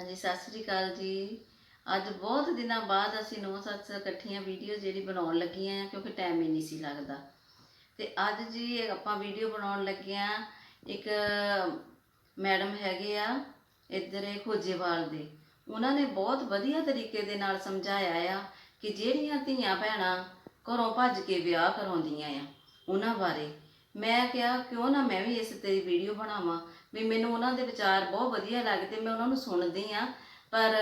ਹਾਂਜੀ, ਸਤਿ ਸ੍ਰੀ ਅਕਾਲ ਜੀ। ਅੱਜ ਬਹੁਤ ਦਿਨਾਂ ਬਾਅਦ ਅਸੀਂ ਨੌ ਸੱਤ ਇਕੱਠੀਆਂ ਵੀਡੀਓ ਜਿਹੜੀ ਬਣਾਉਣ ਲੱਗੀਆਂ ਕਿਉਂਕਿ ਟਾਈਮ ਹੀ ਨਹੀਂ ਸੀ ਲੱਗਦਾ। ਤੇ ਅੱਜ ਜੀ ਆਪਾਂ ਵੀਡੀਓ ਬਣਾਉਣ ਲੱਗਿਆ ਇੱਕ ਮੈਡਮ ਹੈਗੇ ਆ, ਇੱਧਰ ਇਹ ਖੋਜੇਵਾਲ ਦੇ। ਉਹਨਾਂ ਨੇ ਬਹੁਤ ਵਧੀਆ ਤਰੀਕੇ ਦੇ ਨਾਲ ਸਮਝਾਇਆ ਆ ਕਿ ਜਿਹੜੀਆਂ ਧੀਆਂ ਭੈਣਾਂ ਘਰੋਂ ਭੱਜ ਕੇ ਵਿਆਹ ਕਰਾਉਂਦੀਆਂ ਆ, ਉਹਨਾਂ ਬਾਰੇ। ਮੈਂ ਕਿਹਾ, ਕਿਉਂ ਨਾ ਮੈਂ ਵੀ ਇਸ ਤੇ ਵੀਡੀਓ ਬਣਾਵਾਂ? ਵੀ ਮੈਨੂੰ ਉਹਨਾਂ ਦੇ ਵਿਚਾਰ ਬਹੁਤ ਵਧੀਆ ਲੱਗਦੇ ਮੈਂ ਉਹਨਾਂ ਨੂੰ ਸੁਣਦੀ ਆ ਪਰ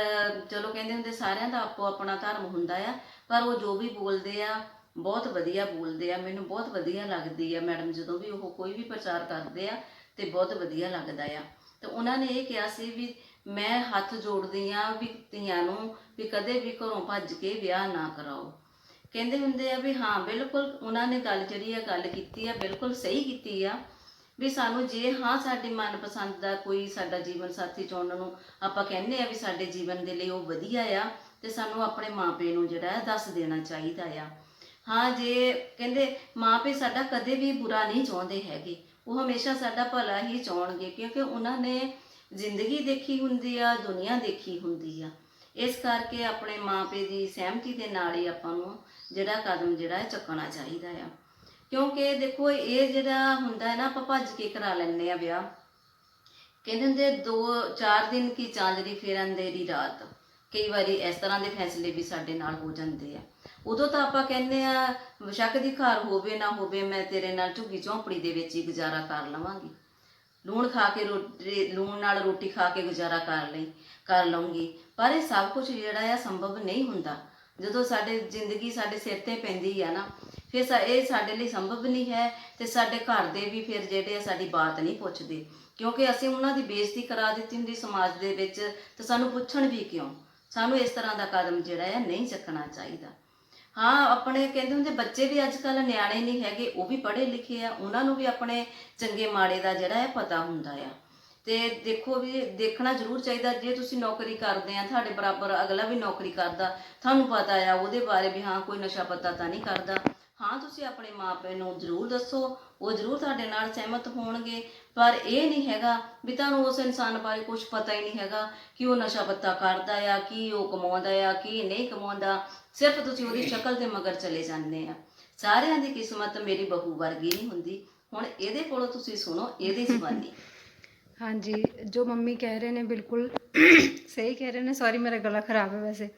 ਚਲੋ ਕਹਿੰਦੇ ਹੁੰਦੇ ਸਾਰਿਆਂ ਦਾ ਆਪੋ ਆਪਣਾ ਧਰਮ ਹੁੰਦਾ ਆ, ਪਰ ਉਹ ਜੋ ਵੀ ਬੋਲਦੇ ਆ, ਬਹੁਤ ਵਧੀਆ ਬੋਲਦੇ ਆ। ਮੈਨੂੰ ਬਹੁਤ ਵਧੀਆ ਲੱਗਦੀ ਆ ਮੈਡਮ ਜਦੋਂ ਵੀ ਉਹ ਕੋਈ ਵੀ ਪ੍ਰਚਾਰ ਕਰਦੇ ਆ ਤੇ ਬਹੁਤ ਵਧੀਆ ਲੱਗਦਾ ਆ। ਤੇ ਉਹਨਾਂ ਨੇ ਇਹ ਕਿਹਾ ਸੀ ਵੀ ਮੈਂ ਹੱਥ ਜੋੜਦੀ ਆ ਵੀ ਧੀਆਂ ਨੂੰ ਵੀ ਕਦੇ ਵੀ ਘਰੋਂ ਭੱਜ ਕੇ ਵਿਆਹ ਨਾ ਕਰਾਓ। ਕਹਿੰਦੇ ਹੁੰਦੇ ਆ ਵੀ ਹਾਂ, ਬਿਲਕੁਲ ਉਹਨਾਂ ਨੇ ਗੱਲ ਜਿਹੜੀ ਆ, ਗੱਲ ਕੀਤੀ ਆ, ਬਿਲਕੁਲ ਸਹੀ ਕੀਤੀ ਆ। ਵੀ ਸਾਨੂੰ ਜੇ ਹਾਂ ਸਾਡੀ ਮਨਪਸੰਦ ਦਾ ਕੋਈ ਸਾਡਾ ਜੀਵਨ ਸਾਥੀ ਚੁਣਨ ਨੂੰ ਆਪਾਂ ਕਹਿੰਦੇ ਆ ਵੀ ਸਾਡੇ ਜੀਵਨ ਦੇ ਲਈ ਉਹ ਵਧੀਆ ਆ ਤੇ ਸਾਨੂੰ ਆਪਣੇ ਮਾਪੇ ਨੂੰ ਜਿਹੜਾ ਹੈ ਦੱਸ ਦੇਣਾ ਚਾਹੀਦਾ ਆ। ਹਾਂ, ਜੇ ਕਹਿੰਦੇ ਮਾਪੇ ਸਾਡਾ ਕਦੇ ਵੀ ਬੁਰਾ ਨਹੀਂ ਚਾਹੁੰਦੇ ਹੈਗੇ, ਉਹ ਹਮੇਸ਼ਾ ਸਾਡਾ ਭਲਾ ਹੀ ਚਾਹਣਗੇ ਕਿਉਂਕਿ ਉਹਨਾਂ ਨੇ ਜ਼ਿੰਦਗੀ ਦੇਖੀ ਹੁੰਦੀ ਆ, ਦੁਨੀਆ ਦੇਖੀ ਹੁੰਦੀ ਆ। ਇਸ ਕਰਕੇ ਆਪਣੇ ਮਾਪੇ ਦੀ ਸਹਿਮਤੀ ਦੇ ਨਾਲ ਹੀ ਆਪਾਂ ਨੂੰ ਜਿਹੜਾ ਕਦਮ ਜਿਹੜਾ ਹੈ ਚੱਕਣਾ ਚਾਹੀਦਾ ਆ। ਕਿਉਂਕਿ ਦੇਖੋ, ਇਹ ਜਿਹੜਾ ਹੁੰਦਾ ਹੈ ਨਾ, ਆਪਾਂ ਭੱਜ ਕੇ ਕਰਾ ਲੈਂਦੇ ਆ ਵਿਆਹ। ਕਹਿੰਦੇ ਹੁੰਦੇ ਦੋ, ਚਾਰ ਦਿਨ ਕੀ ਚਾਂਦਨੀ ਫੇਰਨ ਦੇਰੀ ਰਾਤ। ਕਈ ਵਾਰੀ ਇਸ ਤਰ੍ਹਾਂ ਦੇ ਫੈਸਲੇ ਵੀ ਸਾਡੇ ਨਾਲ ਹੋ ਜਾਂਦੇ ਆ। ਉਦੋਂ ਤਾਂ ਆਪਾਂ ਕਹਿੰਦੇ ਆ ਬਸ਼ੱਕ ਦੀ ਘਰ ਹੋਵੇ ਨਾ ਹੋਵੇ, ਮੈਂ ਤੇਰੇ ਨਾਲ ਝੁੱਗੀ ਝੌਂਪੜੀ ਦੇ ਵਿੱਚ ਹੀ ਗੁਜ਼ਾਰਾ ਕਰ ਲਵਾਂਗੀ। ਲੂਣ ਖਾ ਕੇ ਰੋਟੀ, ਲੂਣ ਨਾਲ ਰੋਟੀ ਖਾ ਕੇ ਗੁਜ਼ਾਰਾ ਕਰ ਲਈ, ਕਰ ਲਵਾਂਗੀ ਪਰ ਇਹ ਸਭ ਕੁਝ ਜਿਹੜਾ ਆ, ਸੰਭਵ ਨਹੀਂ ਹੁੰਦਾ। ਜਦੋਂ ਸਾਡੇ ਜ਼ਿੰਦਗੀ ਸਾਡੇ ਸਿਰ ਤੇ ਪੈਂਦੀ ਆ ਨਾ, ਫਿਰ ਇਹ ਸਾਡੇ ਲਈ ਸੰਭਵ ਨਹੀਂ ਹੈ ਤੇ ਸਾਡੇ ਘਰ ਦੇ ਵੀ ਫਿਰ ਜਿਹੜੇ ਆ ਸਾਡੀ ਬਾਤ ਨਹੀਂ ਪੁੱਛਦੇ। ਕਿਉਂਕਿ ਅਸੀਂ ਉਹਨਾਂ ਦੀ ਬੇਇੱਜ਼ਤੀ ਕਰਾ ਦਿੱਤੀ ਹੁੰਦੀ ਸਮਾਜ ਦੇ ਵਿੱਚ ਤੇ ਸਾਨੂੰ ਪੁੱਛਣ ਵੀ ਕਿਉਂ? ਸਾਨੂੰ ਇਸ ਤਰ੍ਹਾਂ ਦਾ ਕਦਮ ਜਿਹੜਾ ਆ ਨਹੀਂ ਚੱਕਣਾ ਚਾਹੀਦਾ। ਹਾਂ, ਆਪਣੇ ਕਹਿੰਦੇ ਹੁੰਦੇ ਬੱਚੇ ਵੀ ਅੱਜ ਕੱਲ ਨਿਆਣੇ ਨਹੀਂ ਹੈਗੇ, ਉਹ ਵੀ ਪੜ੍ਹੇ ਲਿਖੇ ਆ, ਉਹਨਾਂ ਨੂੰ ਵੀ ਆਪਣੇ ਚੰਗੇ ਮਾੜੇ ਦਾ ਜਿਹੜਾ ਹੈ ਪਤਾ ਹੁੰਦਾ ਆ। ਤੇ ਦੇਖੋ ਵੀ ਦੇਖਣਾ ਜ਼ਰੂਰ ਚਾਹੀਦਾ, ਜੇ ਤੁਸੀਂ ਨੌਕਰੀ ਕਰਦੇ ਆ, ਤੁਹਾਡੇ ਬਰਾਬਰ ਅਗਲਾ ਵੀ ਨੌਕਰੀ ਕਰਦਾ, ਤੁਹਾਨੂੰ ਪਤਾ ਆ ਉਹਦੇ ਬਾਰੇ ਵੀ ਹਾਂ, ਕੋਈ ਨਸ਼ਾ ਪੱਤਾ ਤਾਂ ਨਹੀਂ ਕਰਦਾ। ਹਾਂ, ਤੁਸੀਂ ਆਪਣੇ ਮਾਪੇ ਨੂੰ ਜ਼ਰੂਰ ਦੱਸੋ, ਉਹ ਜ਼ਰੂਰ ਤੁਹਾਡੇ ਨਾਲ ਸਹਿਮਤ ਹੋਣਗੇ, ਪਰ ਇਹ ਨਹੀਂ ਹੈਗਾ ਵੀ ਤੁਹਾਨੂੰ ਉਸ ਇਨਸਾਨ ਬਾਰੇ ਕੁਝ ਪਤਾ ਹੀ ਨਹੀਂ ਹੈਗਾ ਕਿ ਉਹ ਨਸ਼ਾ ਪੱਤਾ ਕਰਦਾ ਆ, ਕੀ ਉਹ ਕਮਾਉਂਦਾ ਆ, ਕੀ ਨਹੀਂ ਕਮਾਉਂਦਾ। ਸਿਰਫ ਤੁਸੀਂ ਉਹਦੀ ਸ਼ਕਲ ਦੇ ਮਗਰ ਚਲੇ ਜਾਂਦੇ ਆ। ਸਾਰਿਆਂ ਦੀ ਕਿਸਮਤ ਮੇਰੀ ਬਹੂ ਵਰਗੀ ਨਹੀਂ ਹੁੰਦੀ। ਹੁਣ ਇਹਦੇ ਕੋਲੋਂ ਤੁਸੀਂ ਸੁਣੋ, ਇਹਦੀ ਜ਼ੁਬਾਨੀ। ਹਾਂਜੀ, ਜੋ ਮੰਮੀ ਕਹਿ ਰਹੇ ਨੇ ਬਿਲਕੁਲ ਸਹੀ ਕਹਿ ਰਹੇ ਨੇ ਸੌਰੀ ਮੇਰਾ ਗਲਾ ਖਰਾਬ ਹੈ ਵੈਸੇ।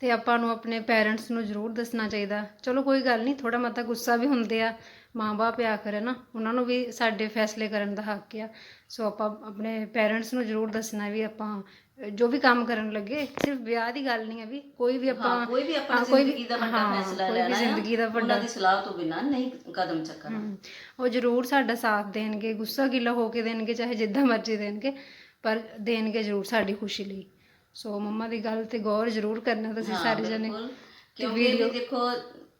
ਤੇ ਆਪਾਂ ਨੂੰ ਆਪਣੇ ਪੇਰੈਂਟਸ ਨੂੰ ਜ਼ਰੂਰ ਦੱਸਣਾ ਚਾਹੀਦਾ। ਚਲੋ ਕੋਈ ਗੱਲ ਨਹੀਂ ਥੋੜਾ ਮਤਾ ਗੁੱਸਾ ਵੀ ਹੁੰਦੇ ਆ, ਮਾਂ-ਬਾਪ ਆਖਰ ਹੈ ਨਾ? ਉਹਨਾਂ ਨੂੰ ਵੀ ਸਾਡੇ ਫੈਸਲੇ ਕਰਨ ਦਾ ਹੱਕ ਆ। ਸੋ ਆਪਾਂ ਆਪਣੇ ਪੇਰੈਂਟਸ ਨੂੰ ਜ਼ਰੂਰ ਦੱਸਣਾ ਵੀ ਆਪਾਂ ਜੋ ਵੀ ਕੰਮ ਕਰਨ ਲੱਗੇ ਸਿਰਫ ਵਿਆਹ ਦੀ ਗੱਲ ਨਹੀਂ ਹੈ ਵੀ ਕੋਈ ਵੀ ਆਪਾਂ ਕੋਈ ਵੀ ਆਪਣੀ ਹਾਂ, ਕੋਈ ਵੀ- ਜ਼ਿੰਦਗੀ ਦਾ ਵੱਡਾ ਫੈਸਲਾ ਲੈਣਾ ਹੈ। ਜ਼ਿੰਦਗੀ ਦਾ ਵੱਡਾ ਦੀ ਸਲਾਹ ਤੋਂ ਬਿਨਾਂ ਨਹੀਂ ਕਦਮ ਚੱਕਣਾ। ਉਹ ਜ਼ਰੂਰ ਸਾਡਾ ਸਾਥ ਦੇਣਗੇ ਗੁੱਸਾ ਗਿੱਲਾ ਹੋ ਕੇ ਦੇਣਗੇ ਚਾਹੇ ਜਿੱਦਾਂ ਮਰਜ਼ੀ ਦੇਣਗੇ ਪਰ ਦੇਣਗੇ ਜ਼ਰੂਰ ਸਾਡੀ ਖੁਸ਼ੀ ਲਈ। ਸੋ ਮੰਮਾ ਦੀ ਗੱਲ ਤੇ ਗੌਰ ਜ਼ਰੂਰ ਕਰਨਾ ਤੁਸੀਂ ਸਾਰੇ ਜਣੇ। ਕਿਉਂਕਿ ਦੇਖੋ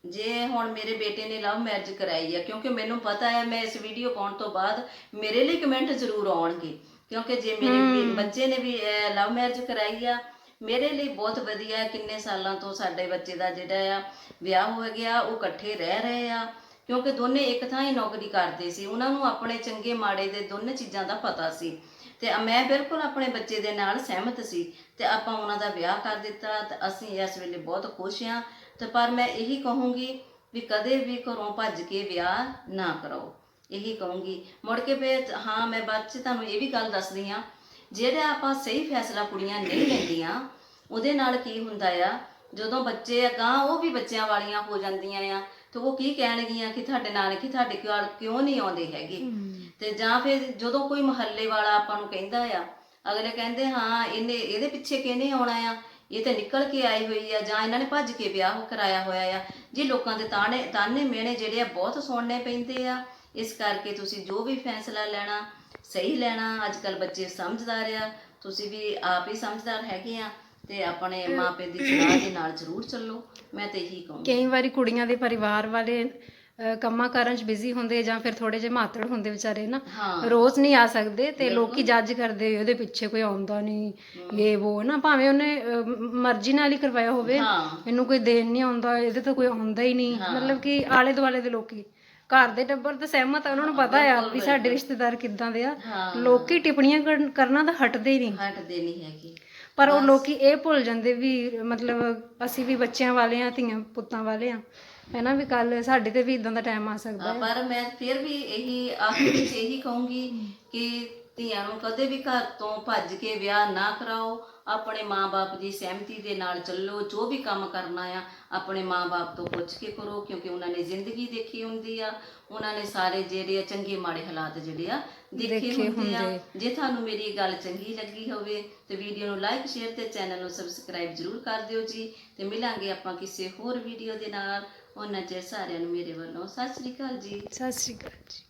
ਜੇ ਹੁਣ ਮੇਰੇ ਬੇਟੇ ਨੇ ਲਵ ਮੈਰਿਜ ਕਰਾਈ ਆ ਕਿਉਂਕਿ ਮੈਨੂੰ ਪਤਾ ਹੈ ਮੈਂ ਇਸ ਵੀਡੀਓ ਪਾਉਣ ਤੋਂ ਬਾਅਦ ਮੇਰੇ ਲਈ ਕਮੈਂਟ ਜ਼ਰੂਰ ਆਉਣਗੇ। ਕਿਉਂਕਿ ਜੇ ਮੇਰੇ ਬੱਚੇ ਨੇ ਵੀ ਲਵ ਮੈਰਿਜ ਕਰਾਈ ਆ ਮੇਰੇ ਲਈ ਬਹੁਤ ਵਧੀਆ ਕਿੰਨੇ ਸਾਲਾਂ ਤੋਂ ਸਾਡੇ ਬੱਚੇ ਦਾ ਜਿਹੜਾ ਆ ਵਿਆਹ ਹੋ ਗਿਆ ਉਹ ਇਕੱਠੇ ਰਹਿ ਰਹੇ ਆ। ਕਿਉਂਕਿ ਦੋਨੇ ਇੱਕ ਥਾਂ ਹੀ ਨੌਕਰੀ ਕਰਦੇ ਸੀ। ਉਹਨਾਂ ਨੂੰ ਆਪਣੇ ਚੰਗੇ ਮਾੜੇ ਦੇ ਦੋਨੇ ਚੀਜ਼ਾਂ ਦਾ ਪਤਾ ਸੀ। ਤੇ ਮੈਂ ਬਿਲਕੁਲ ਆਪਣੇ ਬੱਚੇ ਦੇ ਨਾਲ ਸਹਿਮਤ ਸੀ ਤੇ ਆਪਾਂ ਉਹਨਾਂ ਦਾ ਵਿਆਹ ਕਰ ਦਿੱਤਾ ਤੇ ਅਸੀਂ ਇਸ ਵੇਲੇ ਬਹੁਤ ਖੁਸ਼ ਹਾਂ। ਤੇ ਪਰ ਮੈਂ ਇਹੀ ਕਹੂੰਗੀ ਵੀ ਕਦੇ ਵੀ ਘਰੋਂ ਭੱਜ ਕੇ ਵਿਆਹ ਨਾ ਕਰੋ। ਇਹੀ ਕਹੂੰਗੀ। ਮੁੜ ਕੇ ਫਿਰ ਹਾਂ ਮੈਂ ਬਾਅਦ ਚ ਤੁਹਾਨੂੰ ਇਹ ਵੀ ਗੱਲ ਦੱਸਦੀ ਆ ਜਿਹੜਾ ਆਪਾਂ ਸਹੀ ਫੈਸਲਾ ਕੁੜੀਆਂ ਨਹੀਂ ਲੈਂਦੀਆਂ ਉਹਦੇ ਨਾਲ ਕੀ ਹੁੰਦਾ ਆ? ਜਦੋਂ ਬੱਚੇ ਅਗਾਂਹ ਉਹ ਵੀ ਬੱਚਿਆਂ ਵਾਲੀਆਂ ਹੋ ਜਾਂਦੀਆਂ ਆ ਤੇ ਉਹ ਕੀ ਕਹਿਣਗੀਆਂ ਕਿ ਤੁਹਾਡੇ ਨਾਨਕੇ ਤੁਹਾਡੇ ਕੋਲ ਕਿਉਂ ਨਹੀਂ ਆਉਂਦੇ ਹੈਗੇ? ਤੇ ਜਾਂ ਫਿਰ ਜਦੋਂ ਕੋਈ ਮਹੱਲੇ ਵਾਲਾ ਆਪਾਂ ਨੂੰ ਕਹਿੰਦਾ ਆ ਅਗਲੇ ਕਹਿੰਦੇ ਹਾਂ ਇਹਨੇ ਇਹਦੇ ਪਿੱਛੇ ਕਿਹਨੇ ਆਉਣਾ ਆ? ਇਹ ਤਾਂ ਨਿਕਲ ਕੇ ਆਈ ਹੋਈ ਆ ਜਾਂ ਇਹਨਾਂ ਨੇ ਭੱਜ ਕੇ ਵਿਆਹ ਕਰਾਇਆ ਹੋਇਆ ਆ। ਜੀ ਲੋਕਾਂ ਦੇ ਤਾਣੇ ਤਾਨੇ ਮਿਹਣੇ ਜਿਹੜੇ ਆ ਬਹੁਤ ਸੁਣਨੇ ਪੈਂਦੇ ਆ। ਇਸ ਕਰਕੇ ਤੁਸੀਂ ਜੋ ਵੀ ਫੈਸਲਾ ਲੈਣਾ ਸਹੀ ਲੈਣਾ ਅੱਜ ਕੱਲ ਬੱਚੇ ਸਮਝਦਾਰ ਆ ਤੁਸੀਂ ਵੀ ਆਪ ਹੀ ਸਮਝਦਾਰ ਹੈਗੇ ਆ ਤੇ ਆਪਣੇ ਮਾਪੇ ਦੀ ਸਲਾਹ ਦੇ ਨਾਲ ਜ਼ਰੂਰ ਚੱਲੋ ਮੈਂ ਤੇ ਇਹੀ ਕਹੂੰਗੀ। ਕਈ ਵਾਰੀ ਕੁੜੀਆਂ ਦੇ ਪਰਿਵਾਰ ਵਾਲੇ ਅ, ਕੰਮਾਂ ਕਾਰਾਂ 'ਚ ਬਿਜ਼ੀ ਹੁੰਦੇ ਜਾਂ ਫਿਰ ਥੋੜੇ ਜਿਹੇ ਮਾਤੜ ਹੁੰਦੇ ਵਿਚਾਰੇ ਨਾ ਹਾਂ। ਰੋਜ਼ ਨਹੀਂ ਆ ਸਕਦੇ ਤੇ ਲੋਕੀ ਜੱਜ ਕਰਦੇ ਉਹਦੇ ਪਿੱਛੇ ਕੋਈ ਆਉਂਦਾ ਨਹੀਂ ਇਹ ਉਹ ਨਾ ਭਾਵੇਂ ਉਹਨੇ ਅ, ਮ- ਮਰਜ਼ੀ ਨਾਲ ਹੀ ਕਰਵਾਇਆ ਹੋਵੇ ਹਾਂ। ਇਹਨੂੰ ਕੋਈ ਦੇਣ ਨਹੀਂ ਆਉਂਦਾ ਇਹਦੇ ਤਾਂ ਕੋਈ ਆਉਂਦਾ ਹੀ ਨਹੀਂ। ਮਤਲਬ ਕਿ ਆਲੇ ਦੁਆਲੇ ਦੇ ਲੋਕੀ ਘਰ ਦੇ ਟੱਬਰ ਤਾਂ ਸਹਿਮਤ ਆ ਉਹਨਾਂ ਨੂੰ ਪਤਾ ਆ ਵੀ ਸਾਡੇ ਰਿਸ਼ਤੇਦਾਰ ਕਿੱਦਾਂ ਦੇ ਆ। ਲੋਕੀ ਟਿੱਪਣੀਆਂ ਕਰਨ- ਕਰਨਾ ਤਾਂ ਹਟਦੇ ਹੀ ਨਹੀਂ। ਹਟਦੇ ਨਹੀਂ ਹੈਗੇ। ਪਰ ਉਹ ਲੋਕੀ ਇਹ ਭੁੱਲ ਜਾਂਦੇ ਵੀ ਮਤਲਬ ਅਸੀਂ ਵੀ ਬੱਚਿਆਂ ਵਾਲੇ ਆ ਧੀਆਂ ਪੁੱਤਾਂ ਵਾਲੇ ਆ। ਹੈਨਾ ਵੀ ਕੱਲ ਸਾਡੇ ਤੇ ਵੀ ਇਦਾਂ ਦਾ ਟਾਈਮ ਆ ਸਕਦਾ ਪਰ ਮੈਂ ਫਿਰ ਵੀ ਇਹੀ ਆਖਿਰ ਵਿੱਚ ਇਹੀ ਕਹੂੰਗੀ ਕਿ ਧੀਆਂ ਨੂੰ ਕਦੇ ਵੀ ਘਰ ਤੋਂ ਭੱਜ ਕੇ ਵਿਆਹ ਨਾ ਕਰਾਓ। ਆਪਣੇ ਮਾਪੇ ਦੀ ਸਹਿਮਤੀ ਦੇ ਨਾਲ ਚੱਲੋ ਜੋ ਵੀ ਕੰਮ ਕਰਨਾ ਆ ਆਪਣੇ ਮਾਪੇ ਤੋਂ ਪੁੱਛ ਕੇ ਕਰੋ ਕਿਉਂਕਿ ਉਹਨਾਂ ਨੇ ਜ਼ਿੰਦਗੀ ਦੇਖੀ ਹੁੰਦੀ ਆ। ਉਹਨਾਂ ਨੇ ਸਾਰੇ ਜਿਹੜੇ ਆ ਚੰਗੇ ਮਾੜੇ ਹਾਲਾਤ ਜਿਹੜੇ ਆ ਦੇਖੇ ਹੁੰਦੇ ਆ। ਜੇ ਤੁਹਾਨੂੰ ਮੇਰੀ ਗੱਲ ਚੰਗੀ ਲੱਗੀ ਹੋਵੇ ਤੇ ਵੀਡੀਓ ਨੂੰ ਲਾਈਕ ਸ਼ੇਅਰ ਤੇ ਚੈਨਲ ਨੂੰ ਸਬਸਕ੍ਰਾਈਬ ਜਰੂਰ ਕਰ ਦਿਓ ਜੀ। ਤੇ ਮਿਲਾਂਗੇ ਆਪਾਂ ਕਿਸੇ ਹੋਰ ਵੀਡੀਓ ਦੇ ਨਾਲ। ਉਹਨਾਂ ਚਿਰ ਸਾਰਿਆਂ ਨੂੰ ਮੇਰੇ ਵੱਲੋਂ ਸਤਿ ਸ੍ਰੀ ਅਕਾਲ ਜੀ। ਸਤਿ ਸ਼੍ਰੀ ਅਕਾਲ ਜੀ।